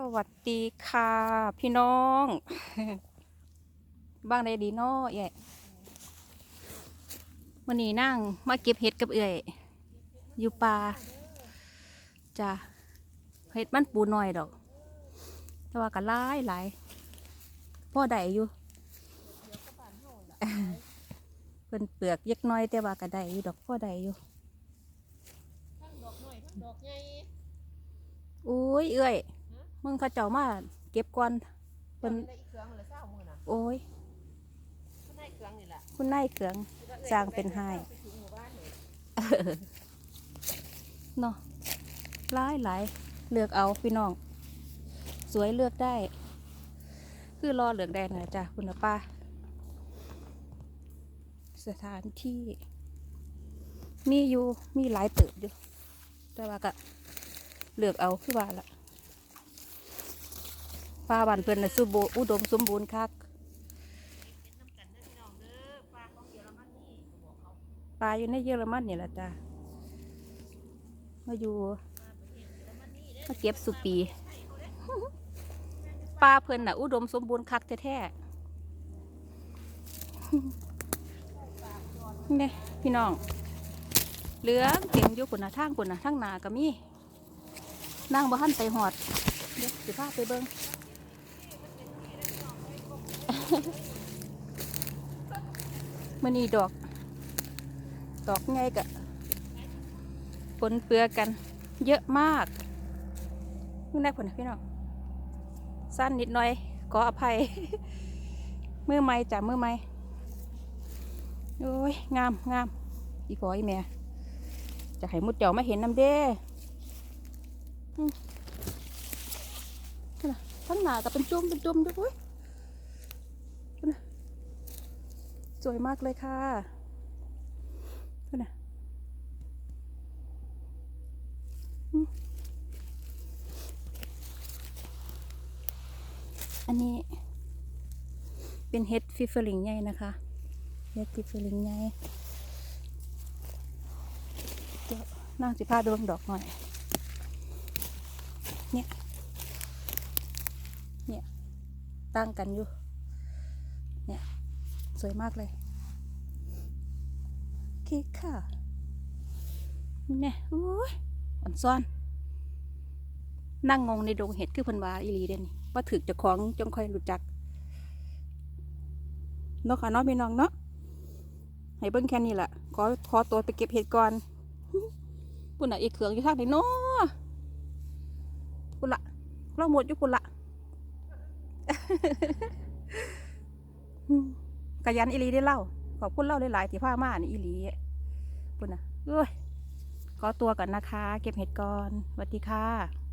สวัสดีค่ะ พี่น้อง บ้างได้ดีเนาะเอ๋วันนี้นั่งมาเก็บเห็ดกับเอ๋ยอยู่ป่าจ้ะเห็ดมันปูน้อยดอก แต่ว่าก็หลายหลายพ่อใดอยู่เพิ่นเปลือกเยักน้อยแต่ว่าก็ได้อยู่ดอกพ่อใดอยู่ทั้งดอกน้อยทั้งดอกใหญ่อุ้ยเอ้ย มึงเขาเจ้ามาเก็บก่อนเพิ่เพิ่นนได้อีกเครื่องละเศร้ามือน่ะโอ้ยเพิ่นได้เครื่องนี่แหละคุณนายเขือง สร้างเป็นไห้ ไปถึงหมู่บ้านนี่เนาะหลายหลายเลือกเอาพี่น้อง สวยเลือกได้ คือรอเลือกได้นะจ๊ะคุณป้า สถานที่ มีอยู่มีหลายเติบอยู่แต่ว่าก็เลือกเอาคือว่าละ ป้าบ้านเพื่อนนะสุโบอุดมสมบูรณ์คักเฮ็ดน้ำกันเด้อพี่น้องเด้อปลาของเยอรมันนี่ก็บอกเขาปลาอยู่ในเยอรมันนี่แหละจ้ะมาอยู่ปลาประเทศเยอรมันนี่เด้อมาเก็บสุปี ปลาเพิ่นน่ะ อุดมสมบูรณ์คักแท้ๆเนี่ยพี่น้อง เหลืองเต็มอยู่ปุ่นนะทางปุ่นนะทางหนาก็มีนั่งบ่ทันไปหอด เดี๋ยวสิพาไปเบิ่ง มื่อนี้ดอก ดอกไงกะปนเปื้อกัน เยอะมากนี่ได้ผลพี่น้องสั้นนิดหน่อยขออภัยมือไม้จ้ะมือไม้โอ้ยงามงามอีพออีแม่จะให้มุดเจ้ามาเห็นน้ำเด้อืมนั่นน่ะข้างหนาก็เป็นจุ่มเป็นจุ่มด้วย นะสวยมากเลยค่ะนั่นะอืมอันนี้ เป็นเห็ดฟิฟเฟอริงใหญ่นะคะเห็ดฟิฟเฟอริงใหญ่เดี๋ยวนั่งสิพาดวงดอกหน่อย เนี่ย เนี่ย ตั้งกันอยู่ เนี่ย สวยมากเลยโอเคค่ะเนี่ยอุ้ยอ่อนซ่อน นั่งงงในดงเห็ดคือพันวาอีหลีเด่นว่าถือจะของจงค่อยรู้จักเนาะค่ะเนาะพี่น้องเนาะให้เบิ้งแค่นี้แหละขอขอตัวไปเก็บเห็ดก่อนปุ่นอะอีกเครื่องอยู่ทางไหนเนาะปุ่นละเราหมดอยู่ปุ่นละ อืมกะยันอีลีได้เล่า ขอบคุณเล่าหลายๆที่พามานอีลีปุ่นอะเอ้ยขอตัวก่อนนะคะ เก็บเห็ดก่อนสวัสดีค่ะ